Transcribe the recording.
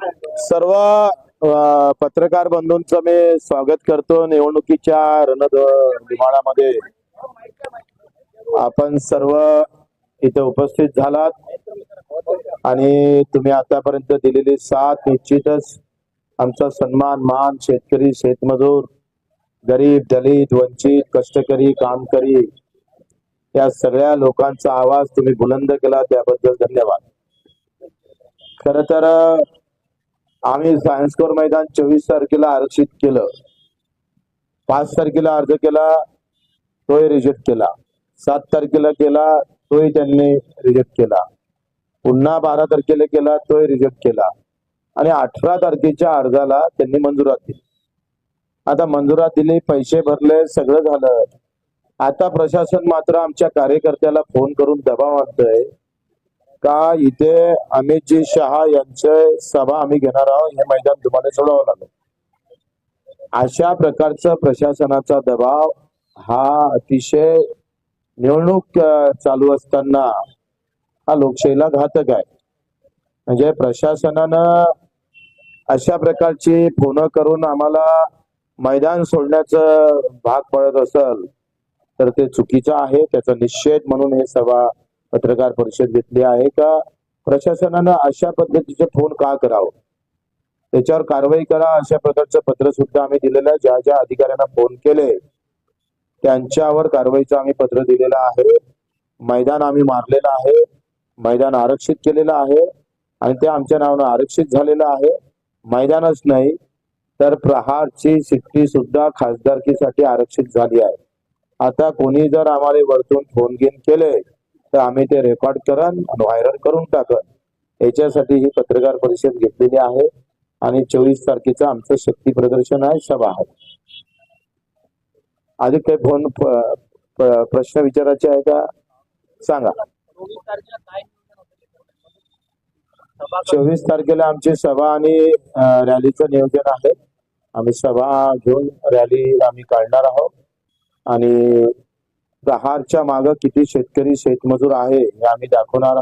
सर्व पत्रकार बंधूंचं मी स्वागत करतो निवडणुकीच्या रणधुमाळामध्ये आपण सर्व इथे उपस्थित झालात. आणि तुम्ही आतापर्यंत दिलेली साथ निश्चितच आमचा सन्मान मान शेतकरी शेतमजूर गरीब दलित वंचित कष्टकरी कामकरी या सगळ्या लोकांचा आवाज तुम्ही बुलंद केला त्याबद्दल धन्यवाद. खर तर आम्ही सायन्स कोर मैदान चोवीस तारखेला आरक्षित केलं. पाच तारखेला अर्ज केला तोही रिजेक्ट केला. सात तारखेला केला तोही त्यांनी रिजेक्ट केला. पुन्हा बारा तारखेला केला तोही रिजेक्ट केला. आणि अठरा तारखेच्या अर्जाला त्यांनी मंजुरात दिली. आता मंजुरात दिली पैसे भरले सगळं झालं. आता प्रशासन मात्र आमच्या कार्यकर्त्याला फोन करून दबाव आणतोय. का इथे अमितजी शहा यांचे सभा आम्ही घेणार आहोत? हे मैदान तुम्हाला सोडावं लागेल. अशा प्रकारचा प्रशासनाचा दबाव हा अतिशय निवडणूक चालू असताना हा लोकशाहीला घातक आहे. म्हणजे प्रशासनानं अशा प्रकारची फोन करून आम्हाला मैदान सोडण्याचं भाग पडत असेल तर ते चुकीचं आहे. त्याचा निषेध म्हणून हे सभा पत्रकार परिषद घेतली आहे का? प्रशासनानं अशा पद्धतीचे फोन का करावं? त्याच्यावर कारवाई करा. अशा प्रकारचं पत्र सुद्धा आम्ही दिलेलं आहे. ज्या ज्या अधिकाऱ्यांना फोन केले त्यांच्यावर कारवाईचं आम्ही पत्र दिलेलं आहे. मैदान आम्ही मारलेलं आहे. मैदान आरक्षित केलेलं आहे. आणि ते आमच्या नावानं आरक्षित झालेलं आहे. मैदानच नाही तर प्रहारची सिट्टी सुद्धा खासदारकीसाठी आरक्षित झाली आहे. आता कोणी जर आम्हाला वरतून फोन घेऊन केले तर आम्ही ते रेकॉर्ड करन आणि व्हायरल करून टाकन याच्यासाठी ही पत्रकार परिषद घेतलेली आहे आणि चोवीस तारखेचं आमचं शक्ती प्रदर्शन आहे सभा आहे अधिक काही फोन प्रश्न विचारायचे आहे का? सांगा. चोवीस तारखेला आमची सभा आणि रॅलीचं नियोजन आहे. आम्ही सभा घेऊन रॅली आम्ही काढणार आहोत आणि प्रहारच्या मागं किती शेतकरी शेतमजूर आहे हे आम्ही दाखवणार आहोत.